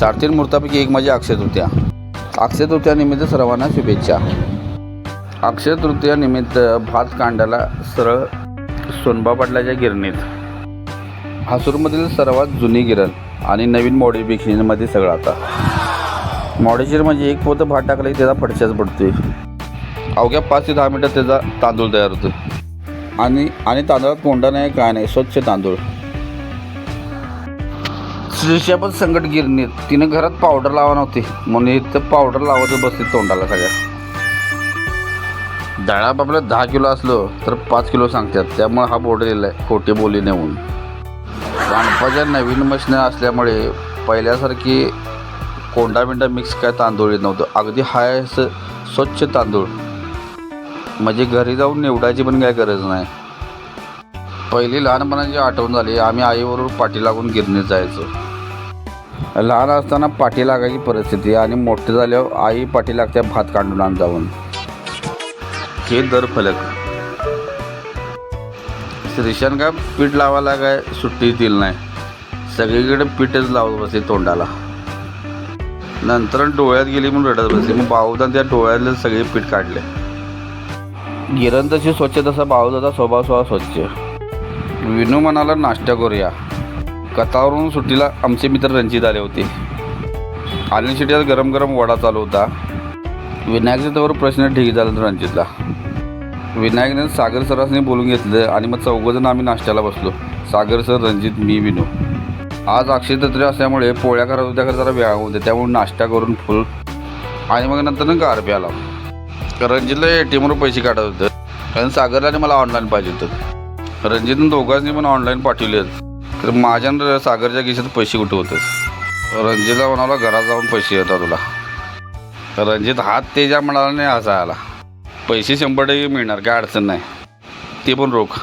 साडेतीन मूर्तापैकी एक म्हणजे अक्षय तृतीया. अक्षय तृतीयानिमित्त सर्वांना शुभेच्छा. अक्षय तृतीयानिमित्त भात कांड्याला सरळ सोनबा पाटलाच्या गिरणीत. हासूरमधील सर्वात जुनी गिरण आणि नवीन मॉडिफिकेशनमध्ये सगळं आता. मॉडिफिकेशन म्हणजे एक पोतं भात टाकलं की त्याचा फडशाच पडतोय अवघ्या पाच ते दहा मिनटात त्याचा तांदूळ तयार होतो आणि आणि तांदळात कोंडा नाही काय नाही स्वच्छ तांदूळ. श्रीषा पण संकट गिरणीत. तिनं घरात पावडर लावा नव्हती. म्हणून इथं पावडर लावत बसते तोंडाला सगळ्या. डाळा आपलं दहा किलो असलो तर पाच किलो सांगतात. त्यामुळे हा बोर्ड लिहिला आहे खोटे बोली नेऊन. काणपाच्या नवीन मशीन असल्यामुळे पहिल्यासारखी कोंडा बिंडा मिक्स काय तांदूळ येत नव्हतं. अगदी हाय असं स्वच्छ तांदूळ. म्हणजे घरी जाऊन निवडायची पण काय गरज नाही. पहिली लहानपणाची आठवण झाली. आम्ही आईबरोबर पाठी लागून गिरणीत जायचो. लहान असताना पाठी लागायची परिस्थिती आणि मोठे झाल्यावर आई पाठी लागत्या भात काढून आण जाऊन. हे दर फलक. श्रीशान काय पीठ लावायला काय सुट्टी दिली नाही. सगळीकडे पीठच लावत बसते तोंडाला. नंतर डोळ्यात गेली म्हणून रडत बसली. मग बाहुदान त्या डोळ्यातले सगळे पीठ काढले. गिरण तशी स्वच्छ तसा बाहुदाचा स्वभाव स्वभाव स्वच्छ. विनू म्हणाला नाश्ता करूया. कथावरून सुट्टीला आमचे मित्र रणजित आले होते. आली शिट्यात गरम गरम वडा चालू होता. विनायकच्या त्यावर प्रश्न ठीक झाला रणजितला. विनायकने सागर सरासने बोलून घेतलं आणि मग चौघजण आम्ही नाश्त्याला बसलो. सागर सर रणजित मी विनू. आज अक्षय तत्रे असल्यामुळे पोळ्या करत होत्या खरं जरा वेळा होते त्यामुळे नाश्ता करून फुल आणि मग नंतर गार प्याला रणजितला ए टी एमवर पैसे काढत होतं. कारण सागरला आणि मला ऑनलाईन पाहिजे होतं. रणजितनं दोघांनी पण ऑनलाईन पाठवले तर माझ्या सागरच्या खिशात पैसे कुठे होते? रणजितला म्हणाला घरात जाऊन पैसे येतात तुला. रणजित हात तेजा म्हणाला नाही असा आला. पैसे शंभर टक्के मिळणार काय अडचण नाही. ते पण रोख.